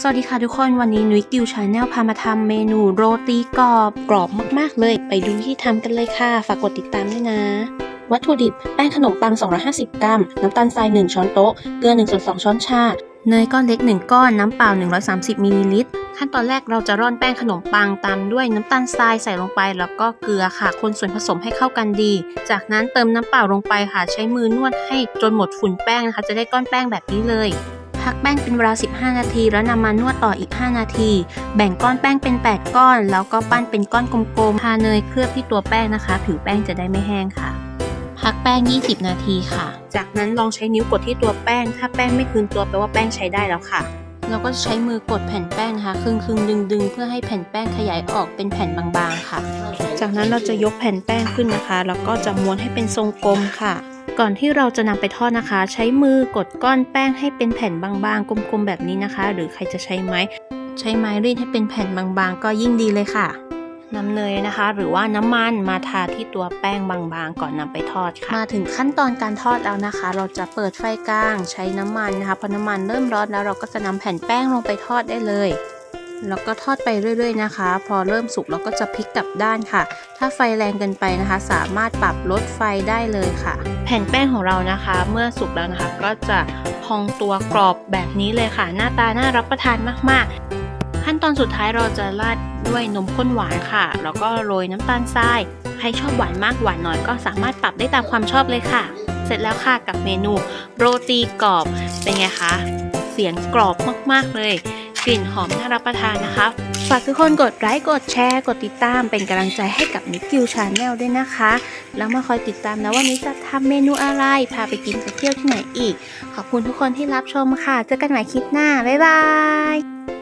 สวัสดีค่ะทุกคนวันนี้นุ้ยกิวชาแนลพามาทำเมนูโรตีกรอบกรอบมากๆเลย ไปดูที่ทำกันเลยค่ะ ฝากกดติดตามด้วยนะ วัตถุดิบแป้งขนมปัง 250 กรัม น้ำตาลทราย 1 ช้อนโต๊ะ เกลือ1ส่วน2ช้อนชาเนยก้อนเล็ก 1 ก้อน น้ำเปล่า 130มิลลิลิตร ขั้นตอนแรกเราจะร่อนแป้งขนมปังตามด้วยน้ำตาลทรายใส่ลงไป แล้วก็เกลือค่ะ คนส่วนผสมให้เข้ากันดี จากนั้นเติมน้ำเปล่าลงไปค่ะ ใช้มือนวดให้จนหมดฝุ่นแป้งนะคะ จะได้ก้อนแป้งแบบนี้เลย พักแป้งเป็นเวลา 15 นาที แล้วนำมานวดต่ออีก 5 นาที แบ่งก้อนแป้งเป็น 8 ก้อน แล้วก็ปั้นเป็นก้อนกลมๆทาเนยเคลือบที่ตัวแป้งนะคะ ผิวแป้งจะได้ไม่แห้งค่ะ พักแป้ง 20 นาทีค่ะ จากนั้นลองใช้นิ้วกดที่ตัวแป้ง ถ้าแป้งไม่คืนตัวแปลว่าแป้งใช้ได้แล้วค่ะเราก็จะใช้มือกดแผ่นแป้งนะคะครึ่งครึ่งดึงดึงๆเพื่อให้แผ่นแป้งขยายออกเป็นแผ่นบางๆค่ะ จากนั้นเราจะยกแผ่นแป้งขึ้นนะคะ แล้วก็จะม้วนให้เป็นทรงกลมค่ะ ก่อนที่เราจะนำไปทอดนะคะ ใช้มือกดก้อนแป้งให้เป็นแผ่นบางๆ กลมๆแบบนี้นะคะ หรือใครจะใช้ไม้ ใช้ไม้รีดให้เป็นแผ่นบางๆ ก็ยิ่งดีเลยค่ะน้ำเนยนะคะ หรือว่าน้ำมันมาทาที่ตัวแป้งบางๆ ก่อนนำไปทอดค่ะ มาถึงขั้นตอนการทอดแล้วนะคะ เราจะเปิดไฟกลาง ใช้น้ำมันนะคะพอน้ำมันเริ่มร้อนแล้วเราก็จะนำแผ่นแป้งลงไปทอดได้เลย แล้วก็ทอดไปเรื่อยๆนะคะ พอเริ่มสุกเราก็จะพลิกกลับด้านค่ะ ถ้าไฟแรงเกินไปนะคะ สามารถปรับลดไฟได้เลยค่ะ แผ่นแป้งของเรานะคะ เมื่อสุกแล้วนะคะ ก็จะพองตัวกรอบแบบนี้เลยค่ะ หน้าตาน่ารับประทานมากๆ ขั้นตอนสุดท้ายเราจะราดด้วยนมข้นหวานค่ะ แล้วก็โรยน้ำตาลทราย ใครชอบหวานมากหวานน้อยก็สามารถปรับได้ตามความชอบเลยค่ะ เสร็จแล้วค่ะกับเมนูโรตีกรอบเป็นไงคะเสียงกรอบมากๆเลย กลิ่นหอมน่ารับประทานนะคะ ฝากทุกคนกดไลค์ กดแชร์ กดติดตาม เป็นกำลังใจให้กับนิกกิวชาแนลด้วยนะคะ แล้วมาคอยติดตามนะว่านี้จะทำเมนูอะไร พาไปกินไปเที่ยวที่ไหนอีก ขอบคุณทุกคนที่รับชมค่ะ เจอกันใหม่คลิปหน้า บ๊ายบาย